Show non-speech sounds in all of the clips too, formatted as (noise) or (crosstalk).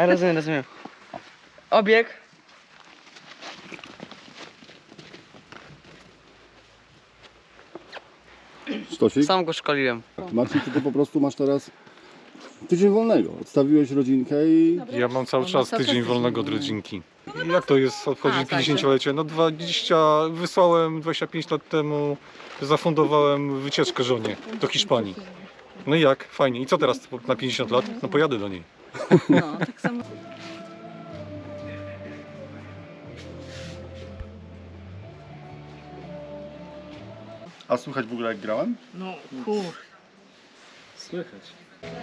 A rozumiem, rozumiem. Obieg. Stosik? Sam go szkoliłem. Marcin, ty to po prostu masz teraz tydzień wolnego. Odstawiłeś rodzinkę i Ja mam cały czas tydzień wolnego od rodzinki. Jak to jest obchodzić A, tak, 50-lecie? No 20, wysłałem 25 lat temu, zafundowałem wycieczkę żonie do Hiszpanii. No i jak? Fajnie. I co teraz na 50 lat? No pojadę do niej. No, tak samo. A słychać w ogóle jak grałem? No kur... Słychać.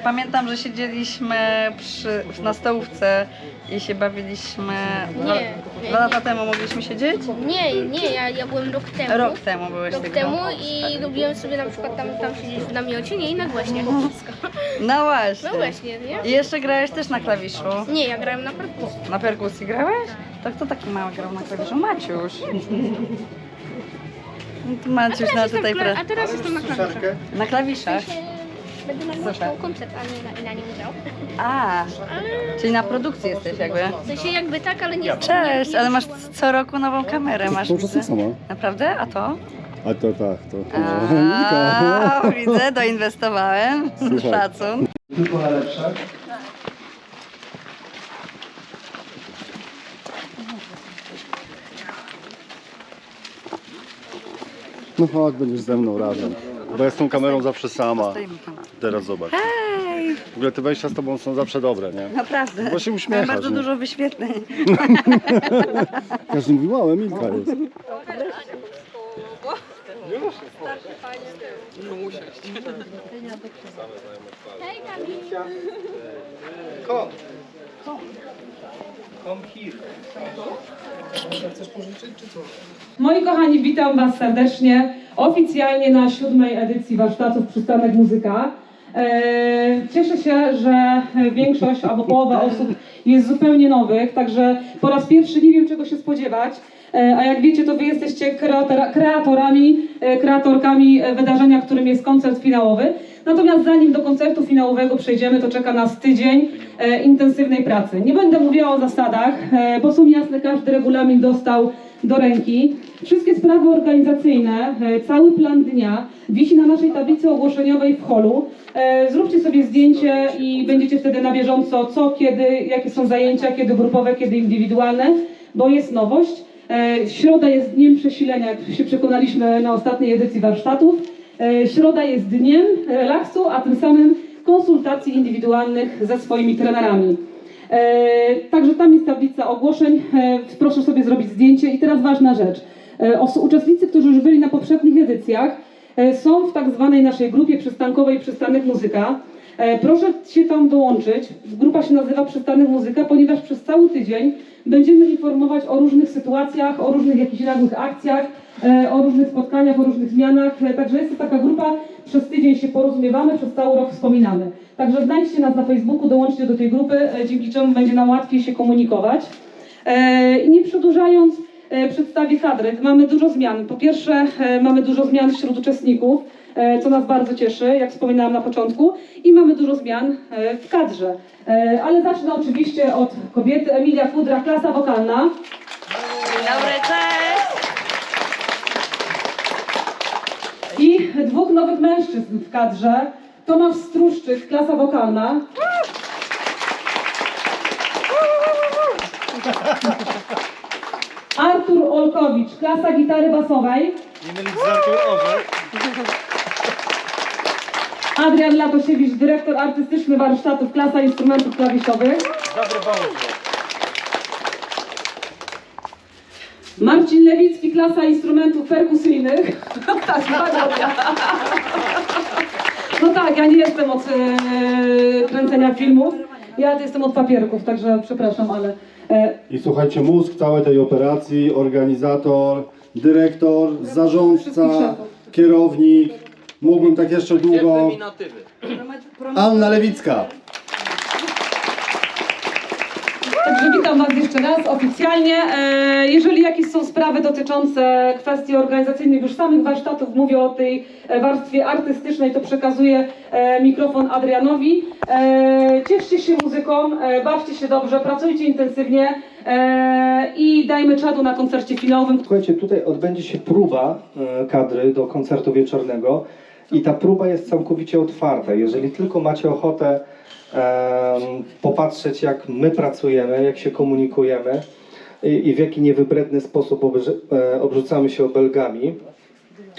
Pamiętam, że siedzieliśmy przy, na stołówce i się bawiliśmy. Dwa, Nie, dwa lata nie. temu mogliśmy siedzieć? Nie, nie, ja, ja byłem rok temu. Rok temu byłeś Rok tego. temu i lubiłem sobie na przykład tam, tam siedzieć w namiocie, nie i na głośnie. Wszystko. (laughs) No właśnie. No właśnie, nie? I jeszcze grałeś też na klawiszu. Nie, ja grałem na perkusji. Na perkusji grałeś? To kto taki mały grał na klawiszu? Maciuś. No to Maciuś na tutaj pra... a teraz jestem na klawiszach. Na klawiszach. Będę nagrywał koncert, a nie na, na nim grał. A, czyli na produkcji jesteś jakby. W sensie jakby tak, ale nie Cześć, ale masz co roku nową kamerę, masz Cały czas widzę. tak samo. Naprawdę? A to? A to tak, to... A, (laughs) widzę, doinwestowałem. Słuchaj. Szacun. Tylko na lepsze. No chodź, będziesz ze mną razem. Bo ja z tą kamerą zawsze sama. Stoimy tam. Teraz zobacz. Hej, W ogóle te wejścia z tobą są zawsze dobre, nie? naprawdę. Bo się Mam uśmiechasz, bardzo nie? dużo wyświetleń. Każdy mówi, wow, Emilka jest. Moi kochani, witam Was serdecznie oficjalnie na siódmej edycji warsztatów Przystanek Muzyka. E, Cieszę się, że większość albo połowa osób jest zupełnie nowych, także po raz pierwszy nie wiem czego się spodziewać. E, A jak wiecie, to Wy jesteście kreatora, kreatorami, e, kreatorkami wydarzenia, którym jest koncert finałowy. Natomiast zanim do koncertu finałowego przejdziemy, to czeka nas tydzień intensywnej pracy. Nie będę mówiła o zasadach, bo są jasne, każdy regulamin dostał do ręki. Wszystkie sprawy organizacyjne, e, cały plan dnia wisi na naszej tablicy ogłoszeniowej w holu. E, Zróbcie sobie zdjęcie i będziecie wtedy na bieżąco, co, kiedy, jakie są zajęcia, kiedy grupowe, kiedy indywidualne, bo jest nowość. E, Środa jest dniem przesilenia, jak się przekonaliśmy na ostatniej edycji warsztatów. Środa jest dniem relaksu, a tym samym konsultacji indywidualnych ze swoimi trenerami. E, Także tam jest tablica ogłoszeń. E, Proszę sobie zrobić zdjęcie. I teraz ważna rzecz. E, Uczestnicy, którzy już byli na poprzednich edycjach, są w tak zwanej naszej grupie przystankowej Przystanek Muzyka. E, Proszę się tam dołączyć. Grupa się nazywa Przystanek Muzyka, ponieważ przez cały tydzień będziemy informować o różnych sytuacjach, o różnych jakichś nagłych akcjach, e, o różnych spotkaniach, o różnych zmianach. E, Także jest to taka grupa, przez tydzień się porozumiewamy, przez cały rok wspominamy. Także znajdźcie nas na Facebooku, dołączcie do tej grupy, dzięki czemu będzie nam łatwiej się komunikować. I nie przedłużając, przedstawię kadrę. Mamy dużo zmian. Po pierwsze, mamy dużo zmian wśród uczestników, co nas bardzo cieszy, jak wspominałam na początku. I mamy dużo zmian e, w kadrze. E, Ale zacznę oczywiście od kobiety. Emilia Kudra, klasa wokalna. Dzień dobry, cześć! I dwóch nowych mężczyzn w kadrze. Tomasz Struszczyk, klasa wokalna. Artur Olkowicz, klasa gitary basowej. Adrian Latosiewicz, dyrektor artystyczny warsztatów, klasa instrumentów klawiszowych. Marcin Lewicki, klasa instrumentów perkusyjnych. Tak. No tak, ja nie jestem od e, kręcenia filmów. Ja jestem od papierków, także przepraszam, ale e, I słuchajcie, mózg całej tej operacji, organizator, dyrektor, zarządca, kierownik. Mógłbym tak jeszcze długo. Anna Lewicka. Także witam Was jeszcze raz oficjalnie. E, Jeżeli jakieś są sprawy dotyczące kwestii organizacyjnych już samych warsztatów, mówię o tej e, warstwie artystycznej, to przekazuję e, mikrofon Adrianowi. Cieszcie się muzyką, bawcie się dobrze, pracujcie intensywnie i dajmy czadu na koncercie finałowym, Słuchajcie, tutaj odbędzie się próba kadry do koncertu wieczornego i ta próba jest całkowicie otwarta. Jeżeli tylko macie ochotę em, popatrzeć, jak my pracujemy, jak się komunikujemy i, i w jaki niewybredny sposób obrze- e, obrzucamy się obelgami,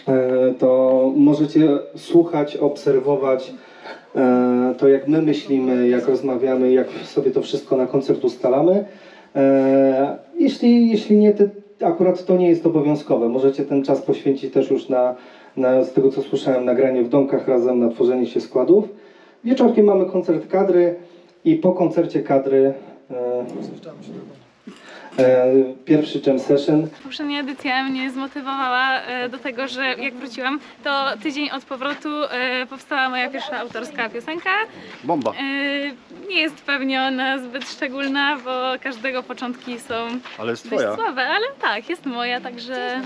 e, to możecie słuchać, obserwować e, to, jak my myślimy, jak rozmawiamy, jak sobie to wszystko na koncert ustalamy. E, Jeśli, jeśli nie, to akurat to nie jest obowiązkowe. Możecie ten czas poświęcić też już na, na z tego co słyszałem, nagranie w domkach razem, na tworzenie się składów. Wieczorkiem mamy koncert kadry i po koncercie kadry e, e, pierwszy jam session. Poprzednia edycja mnie zmotywowała e, do tego, że jak wróciłam, to tydzień od powrotu e, powstała moja pierwsza autorska piosenka. Bomba. E, Nie jest pewnie ona zbyt szczególna, bo każdego początki są Ale jest dość słabe, ale tak, jest moja, także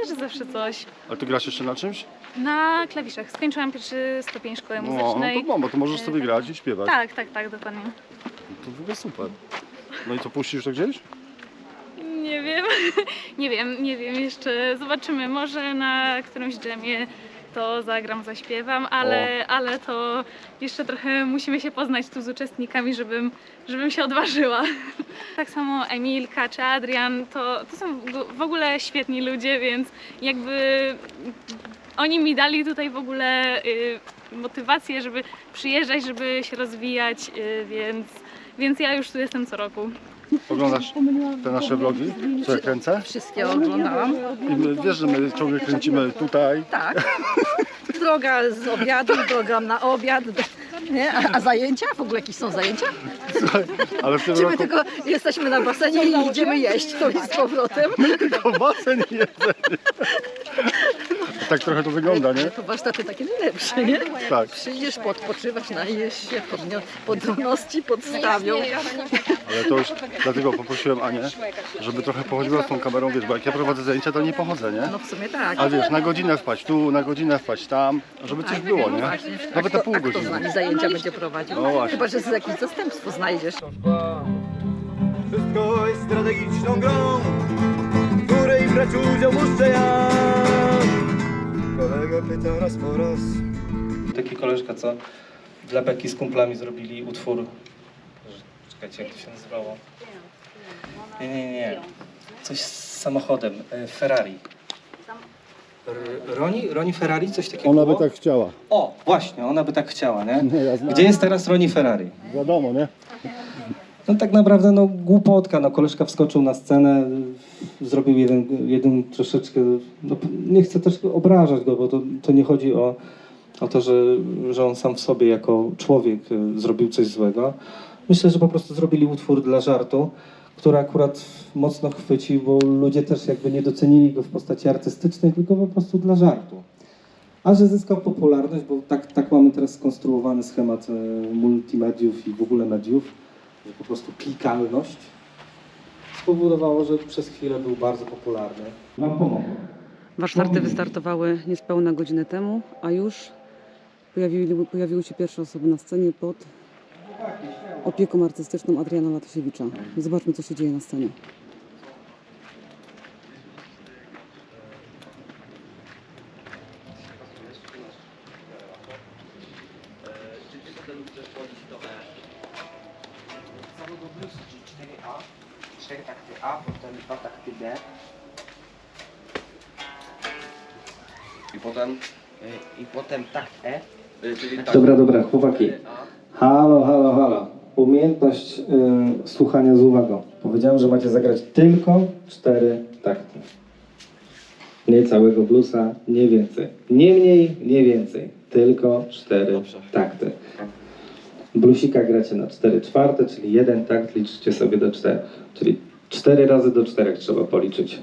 też zawsze coś. Ale ty grasz jeszcze na czymś? Na klawiszach. Skończyłam pierwszy stopień szkoły No, muzycznej. to bomba, to możesz sobie grać i śpiewać. Tak, tak, tak, dokładnie. To w ogóle super. No i co, puścisz to gdzieś? Nie wiem, (laughs) nie wiem, nie wiem jeszcze. Zobaczymy, może na którymś dżemie to zagram, zaśpiewam, ale, ale to jeszcze trochę musimy się poznać tu z uczestnikami, żebym, żebym się odważyła. (laughs) Tak samo Emilka czy Adrian, to, to są w- ogóle świetni ludzie, więc jakby oni mi dali tutaj w ogóle y, motywację, żeby przyjeżdżać, żeby się rozwijać, y, więc, więc ja już tu jestem co roku. Oglądasz te nasze vlogi, co ja kręcę? Wszystkie oglądałam. I my, wiesz, że my ciągle kręcimy tutaj. Tak. Droga z obiadu, droga na obiad. Nie? A, a zajęcia? W ogóle jakieś są zajęcia? Ale w tym Czy my roku tylko jesteśmy na basenie i idziemy jeść to i z powrotem? tylko basen i jedzenie. Tak trochę to wygląda, nie? To warsztaty takie najlepsze, nie? Tak. Przyjdziesz podpoczywać, najesz się, podności podstawią. Ale to już dlatego poprosiłem Anię, żeby trochę pochodziła z tą kamerą, wiesz, bo jak ja prowadzę zajęcia, to nie pochodzę, nie? No w sumie tak. A wiesz, na godzinę wpaść tu, na godzinę wpaść tam, żeby coś było, nie? Nawet na pół A kto z godziny. nami zajęcia będzie prowadził? No właśnie. Chyba, że z jakieś zastępstwo znajdziesz. Wszystko jest strategiczną grą, w której brać udział muszę ja. Kolega pyta raz po raz. Taki koleżka, co dla Beki z kumplami zrobili utwór. Czekajcie, jak to się nazywało? Nie, nie, nie. Coś z samochodem. e, Ferrari. R- Roni, Roni Ferrari? Coś takiego Ona by tak chciała. O, właśnie, ona by tak chciała, nie? Nie, ja. Gdzie jest teraz Roni Ferrari? Wiadomo, nie? No tak naprawdę no głupotka, no koleżka wskoczył na scenę, zrobił jeden, jeden troszeczkę, no nie chcę też obrażać go, bo to, to nie chodzi o, o to, że, że on sam w sobie jako człowiek y, zrobił coś złego. Myślę, że po prostu zrobili utwór dla żartu, który akurat mocno chwycił, bo ludzie też jakby nie docenili go w postaci artystycznej, tylko po prostu dla żartu. A że zyskał popularność, bo tak, tak mamy teraz skonstruowany schemat e, multimediów i w ogóle mediów, po prostu klikalność spowodowało, że przez chwilę był bardzo popularny. Wam pomogło. Warsztaty wystartowały niespełna godzinę temu, a już pojawiły, pojawiły się pierwsze osoby na scenie pod opieką artystyczną Adriana Latosiewicza. Zobaczmy, co się dzieje na scenie. Dobra, dobra, chłopaki. Halo, halo, halo. Umiejętność y, słuchania z uwagą. Powiedziałem, że macie zagrać tylko cztery takty. Nie całego bluesa, nie więcej. Nie mniej, nie więcej. Tylko cztery takty. Blusika gracie na cztery czwarte, czyli jeden takt liczycie sobie do czterech. Czyli cztery razy do czterech trzeba policzyć.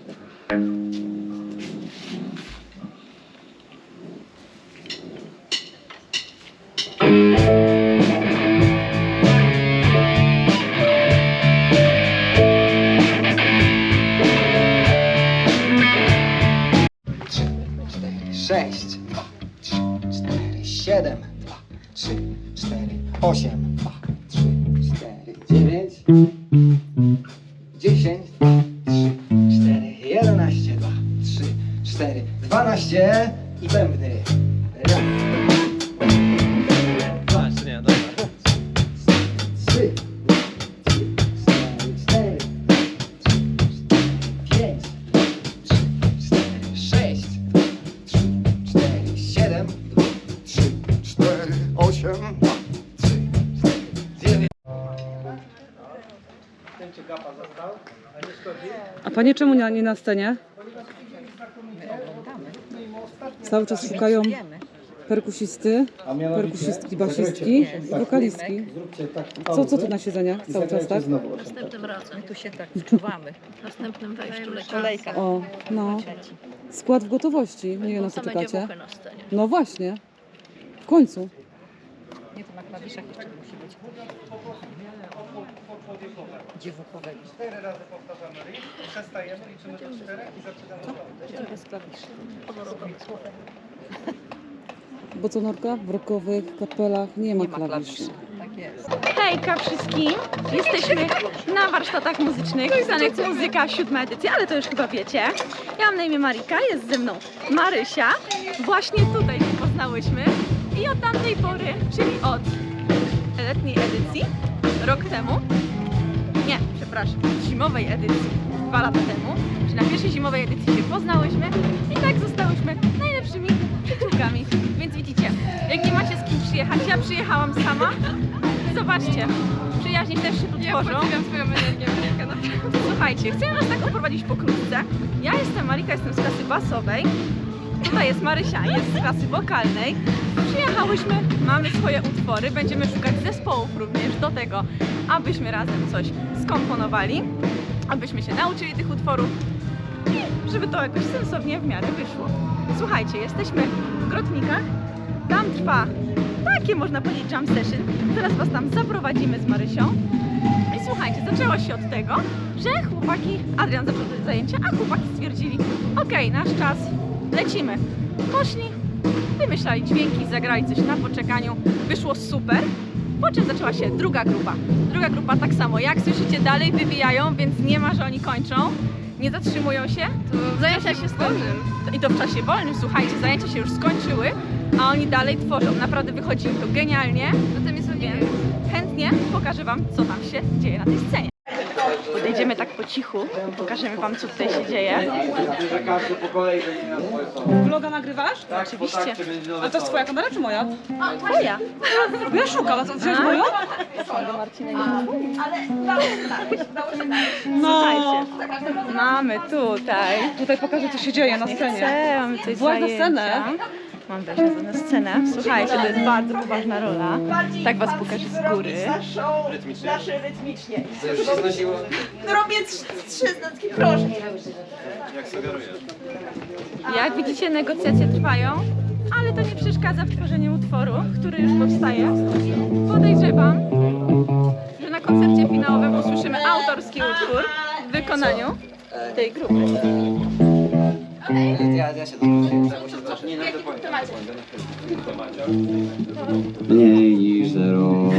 sześć, dwa, trzy, cztery, siedem, dwa, trzy, cztery, osiem, dwa, trzy, cztery, dziewięć. A panie czemu nie, nie na scenie? Cały czas szukają perkusisty, A mianowicie perkusistki, basistki tak, i wokalistki. Zróbcie tak Co, co tu na siedzeniach i cały czas, tak? Znowu osiem. Następnym razem. My tu się tak (laughs) wczuwamy. W następnym wejściu leci kolejka. O, no. Skład w gotowości. Nie wiem na co Same czekacie. dziewuchy na scenie. No właśnie. W końcu. Nie, to na klawiszach jeszcze musi być. Dziewuchowe. Cztery razy powtarzamy rytm, przestajemy, liczymy do czterech i zaczynamy Bez klawiszy. Honorowe słowo. Bo co Norka? W rockowych kapelach nie ma klawiszy. Tak jest. Hejka wszystkim! Jesteśmy na warsztatach muzycznych Stanek Muzyka, siódma edycja, ale to już chyba wiecie. Ja mam na imię Marika, jest ze mną Marysia. Właśnie tutaj się poznałyśmy i od tamtej pory, czyli od letniej edycji, rok temu, przepraszam, zimowej edycji, dwa lata temu, czy na pierwszej zimowej edycji się poznałyśmy i tak zostałyśmy najlepszymi przyjaciółkami. Więc widzicie, jak nie macie z kim przyjechać, ja przyjechałam sama, Zobaczcie, przyjaźnie też się tu tworzą. swoją energię, Słuchajcie, chcę was tak oprowadzić pokrótce. Ja jestem Marika, jestem z klasy basowej. Tutaj jest Marysia, jest z klasy wokalnej. Przyjechałyśmy, mamy swoje utwory, będziemy szukać zespołów również do tego, abyśmy razem coś skomponowali, abyśmy się nauczyli tych utworów i żeby to jakoś sensownie w miarę wyszło. Słuchajcie, jesteśmy w Grotnikach, tam trwa takie można powiedzieć jam session. Teraz Was tam zaprowadzimy z Marysią. I słuchajcie, zaczęło się od tego, że chłopaki, Adrian zaczął zajęcia, a chłopaki stwierdzili, okej, nasz czas, lecimy. Poszli, wymyślali dźwięki, zagrali coś na poczekaniu, wyszło super. Po czym zaczęła się druga grupa. Druga grupa tak samo, jak słyszycie, dalej wywijają, więc nie ma, że oni kończą. Nie zatrzymują się. Zajęcia się skończyły. I to w czasie wolnym, słuchajcie, zajęcia się już skończyły, a oni dalej tworzą. Naprawdę wychodzi im to genialnie. Zatem jest więc chętnie pokażę Wam, co tam się dzieje na tej scenie. Podejdziemy tak po cichu, pokażemy Wam, co tutaj się dzieje. Każdy po kolei będzie miał swoje słowo. Vloga nagrywasz? Tak, Oczywiście. takcie będzie nowe A to jest twoja kamera czy moja? Twoja. Bo ja szukam, a co wziąłeś A? moją? No. Słuchajcie, mamy tutaj. Tutaj pokażę co się dzieje na scenie. Chcę, mamy tutaj Właź na zajęcia. Mam wejść na scenę. Słuchajcie, to jest bardzo poważna rola. Tak was pokażę z góry. To już się znosiło. Jak widzicie, negocjacje trwają, ale to nie przeszkadza w tworzeniu utworu, który już powstaje. Podejrzewam, że na koncercie finałowym usłyszymy autorski utwór w wykonaniu tej grupy. Ja. Nie, powiem. Mniej niż zero.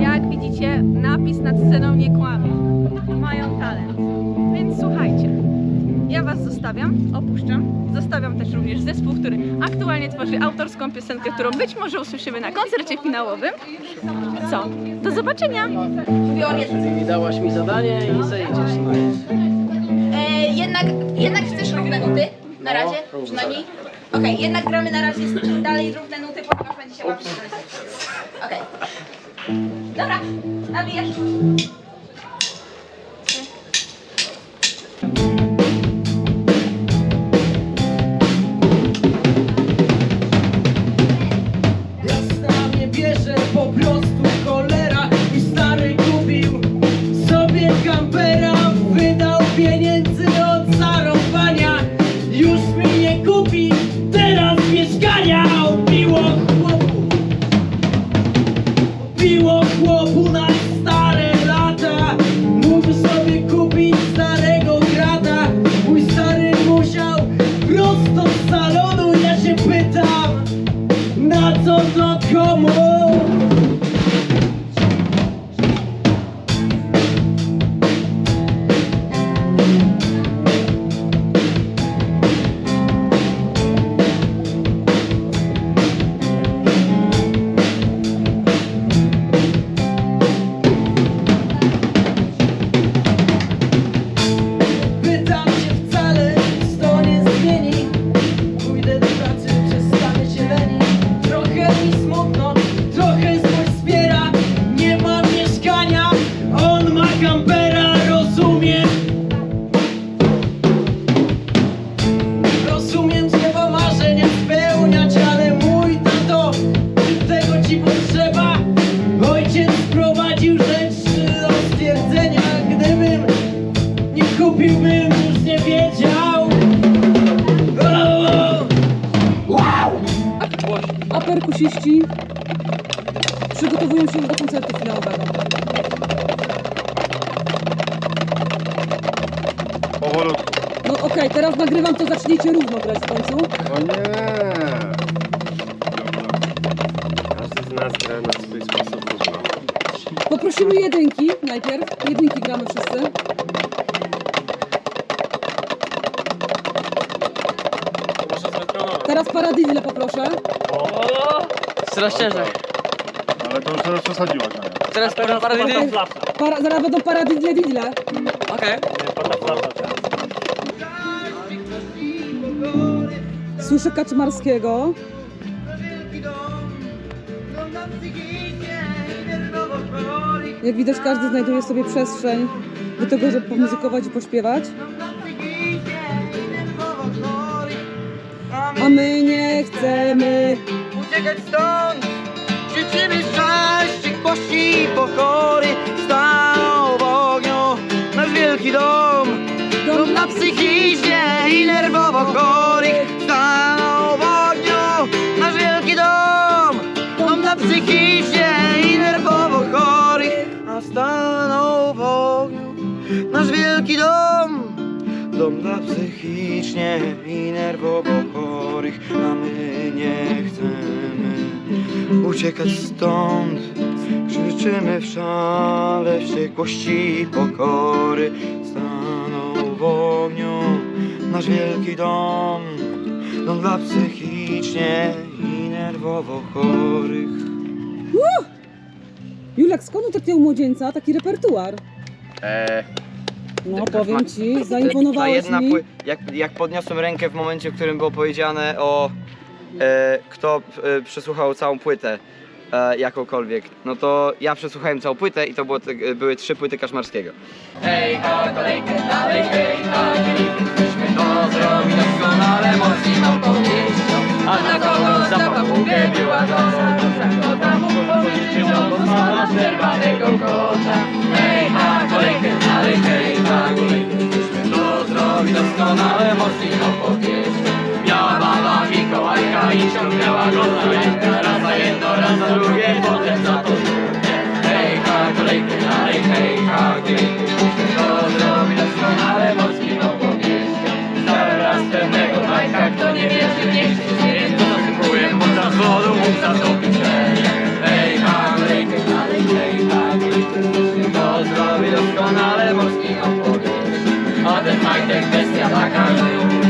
Jak widzicie, napis nad sceną nie kłamie. Mają talent. Więc słuchajcie, ja Was zostawiam, opuszczam. Też również zespół, który aktualnie tworzy autorską piosenkę, którą być może usłyszymy na koncercie finałowym. Co? Do zobaczenia! Dałaś mi zadanie i zejdziesz. E, jednak, jednak chcesz równe nuty? Na razie? Przynajmniej? Okej, jednak gramy na razie z- dalej równe nuty, ponieważ będzie się bawić. Okej. Dobra, nabijasz. Finałowego. Powolutku. No okej, teraz nagrywam, to zacznijcie równo grać w końcu. O nie! Każdy z nas gra na swój sposób różno. Poprosimy jedynki najpierw. Jedynki gramy wszyscy. Teraz paradidle poproszę. Coraz ciężej. Ale to już teraz przesadziłaś, Ania. Teraz parę parę Para, zaraz będą paradidle didle. Okej. Słyszę Kaczmarskiego. Jak widać, każdy znajduje sobie przestrzeń do tego, żeby pomuzykować i pośpiewać. A my nie chcemy. Uciekać stąd Życzymy szczęścia, kości i pokory Staną w ogniu. Nasz wielki dom Dom dla psychicznie i nerwowo chorych Staną w ogniu. Nasz wielki dom Dom dla psychicznie i nerwowo chorych A staną w ogniu. Nasz wielki dom Dom dla psychicznie i nerwowo chorych, a my nie chcemy uciekać stąd. Krzyczymy w szale wściekłości i pokory. Staną w ogniu nasz wielki dom, dom dla psychicznie i nerwowo chorych. Uh! Julek, skąd u takiego młodzieńca taki repertuar? Eee, No powiem ci, zaimponowałeś mi. pły- jak, jak podniosłem rękę w momencie, w którym było powiedziane o e, kto e, przesłuchał całą płytę e, jakąkolwiek, no to ja przesłuchałem całą płytę i to było, te- były trzy płyty Kaszmarskiego. Hej, ha, kolejkę dalej, hej, ha, mielibyśmy to zrobić doskonale, mocno powieścią. A na kogo zapaługę była goza, goza, kota mu powiedzieć, on pozwala czerwanego kota. Hej, ha, kolejkę dalej, hej, ha, mielibyśmy to zrobić doskonale, mocno powieścią. Mikołajka i ciągnęła go za rękę, raz za jedno, raz za drugie, potem za to drugie. Hej, ha, kolejkę dalej, hej, ha, mielibyśmy to zrobić doskonale, mocno powieścią. Stary raz pewnego bajka, kto nie wierzy, niech się śmieje, to zasypuję, bo za wodą mógł zatopić rękę. Hej, ha, kolejkę dalej, hej, ha, mielibyśmy to zrobić doskonale, mocno powieścią. A ten majtek kwestia taka, że